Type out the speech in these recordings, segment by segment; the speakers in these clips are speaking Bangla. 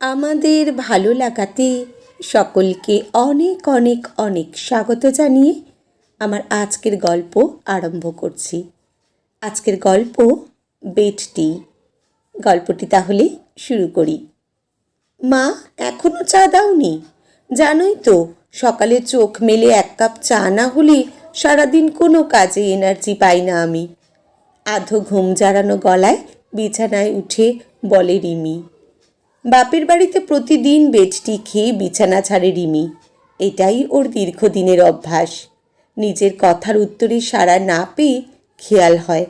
আমাদের ভালো লাগাতে সকলকে অনেক অনেক অনেক স্বাগত জানিয়ে আমার আজকের গল্প আরম্ভ করছি। আজকের গল্প বেটটি গল্পটি তাহলে শুরু করি। মা এখনও চা দাওনি? জানোই তো, সকালে চোখ মেলে এক কাপ চা না হলে সারাদিন কোনো কাজে এনার্জি পাই না আমি। আধো ঘুম জারানো গলায় বিছানায় উঠে বলে রিমি বাপের বাড়িতে প্রতিদিন বেডটি খেয়ে বিছানা ছাড়ে রিমি। এটাই ওর দীর্ঘদিনের অভ্যাস। নিজের কথার উত্তরে সাড়া না পেয়ে খেয়াল হয়।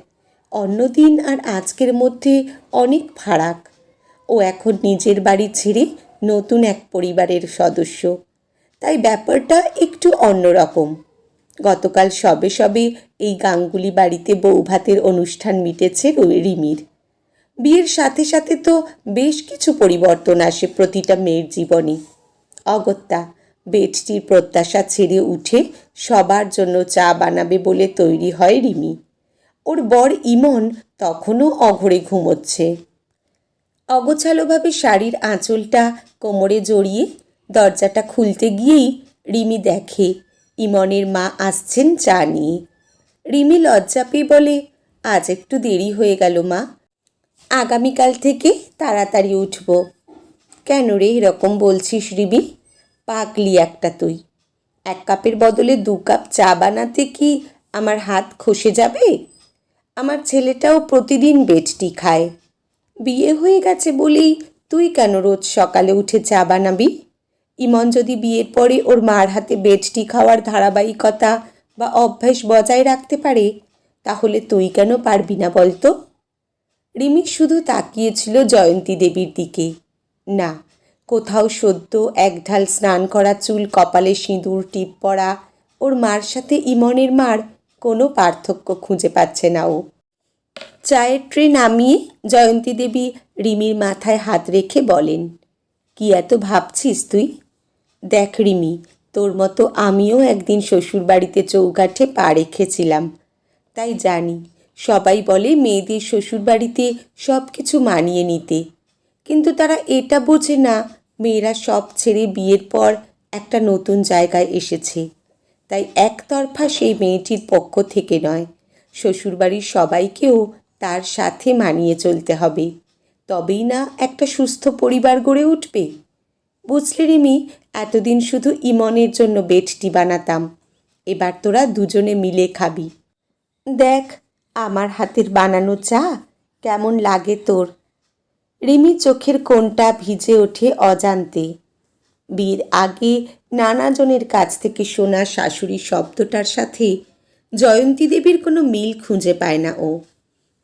অন্যদিন আর আজকের মধ্যে অনেক ফারাক। ও এখন নিজের বাড়ি ছেড়ে নতুন এক পরিবারের সদস্য। তাই ব্যাপারটা একটু অন্যরকম। গতকাল সবে সবে এই গাঙ্গুলি বাড়িতে বৌভাতের অনুষ্ঠান মিটেছে রিমির। বিয়ের সাথে সাথে তো বেশ কিছু পরিবর্তন আসে প্রতিটা মেয়ের জীবনে। অগত্যা বেটটির প্রত্যাশা ছেড়ে উঠে সবার জন্য চা বানাবে বলে তৈরি হয় রিমি। ওর বর ইমন তখনও অঘরে ঘুমোচ্ছে। অগোছালোভাবে শাড়ির আঁচলটা কোমরে জড়িয়ে দরজাটা খুলতে গিয়েই রিমি দেখে, ইমনের মা আসছেন চা নিয়ে। রিমি লজ্জা পেয়ে বলে, আজ একটু দেরি হয়ে গেল মা। আগামীকাল থেকে তাড়াতাড়ি উঠব। কেন রে এরকম বলছিস রিমি পাগলি একটা তুই। এক কাপের বদলে দু কাপ চা বানাতে কি আমার হাত খসে যাবে? আমার ছেলেটাও প্রতিদিন বেডটি খায়। বিয়ে হয়ে গেছে বলেই তুই কেন রোজ সকালে উঠে চা বানাবি? ইমন যদি বিয়ের পরে ওর মার হাতে বেডটি খাওয়ার ধারাবাহিকতা বা অভ্যাস বজায় রাখতে পারে, তাহলে তুই কেন পারবি না বলতো? রিমি শুধু তাকিয়েছিল জয়ন্তী দেবীর দিকে। না, কোথাও সদ্য এক ঢাল স্নান করা চুল, কপালে সিঁদুর, টিপ পড়া ওর মার সাথে ইমনের মার কোনো পার্থক্য খুঁজে পাচ্ছে না ও। চায়ের ট্রে নামিয়ে জয়ন্তী দেবী রিমির মাথায় হাত রেখে বলেন, কি এত ভাবছিস তুই? দেখ রিমি, তোর মতো আমিও একদিন শ্বশুরবাড়িতে চৌকাঠে পা রেখেছিলাম, তাই জানি সবাই বলে মেয়েদের শ্বশুরবাড়িতে সব কিছু মানিয়ে নিতে। কিন্তু তারা এটা বোঝে না, মেয়েরা সব ছেড়ে বিয়ের পর একটা নতুন জায়গায় এসেছে। তাই একতরফা সেই মেয়েটির পক্ষ থেকে নয়, শ্বশুরবাড়ির সবাইকেও তার সাথে মানিয়ে চলতে হবে। তবেই না একটা সুস্থ পরিবার গড়ে উঠবে? বুঝলে রিমি, এতদিন শুধু ইমনের জন্য বেডটি বানাতাম, এবার তোরা দুজনে মিলে খাবি। দেখ আমার হাতের বানানো চা? কেমন লাগে তোর? রিমি চোখের কোণটা ভিজে ওঠে অজান্তে। বিয়ের আগে নানাজনের কাছ থেকে শোনা শাশুড়ি শব্দটার সাথে জয়ন্তী দেবীর কোনো মিল খুঁজে পায় না ও।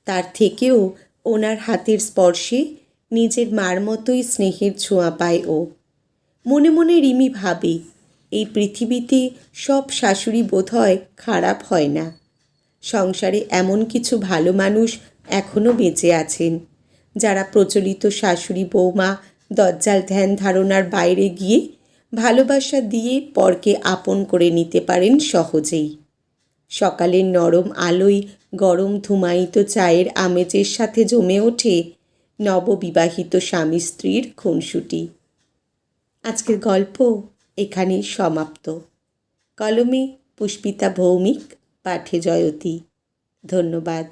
তার থেকেও ওনার হাতের স্পর্শে নিজের মার মতোই স্নেহের ছোঁয়া পায় ও। মনে মনে রিমি ভাবে, এই পৃথিবীতে সব শাশুড়ি বোধহয় খারাপ হয় না। সংসারে এমন কিছু ভালো মানুষ এখনও বেঁচে আছেন। যারা প্রচলিত শাশুড়ি, বৌমা, দজ্জাল ধ্যান ধারণার বাইরে গিয়ে ভালোবাসা দিয়ে পরকে আপন করে নিতে পারেন সহজেই। সকালের নরম আলোয় গরম ধুমায়িত চায়ের আমেজের সাথে জমে ওঠে নববিবাহিত স্বামী স্ত্রীর খুনসুটি। আজকের গল্প এখানেই সমাপ্ত। কলমে পুষ্পিতা ভৌমিক পাঠে জয়তী। ধন্যবাদ।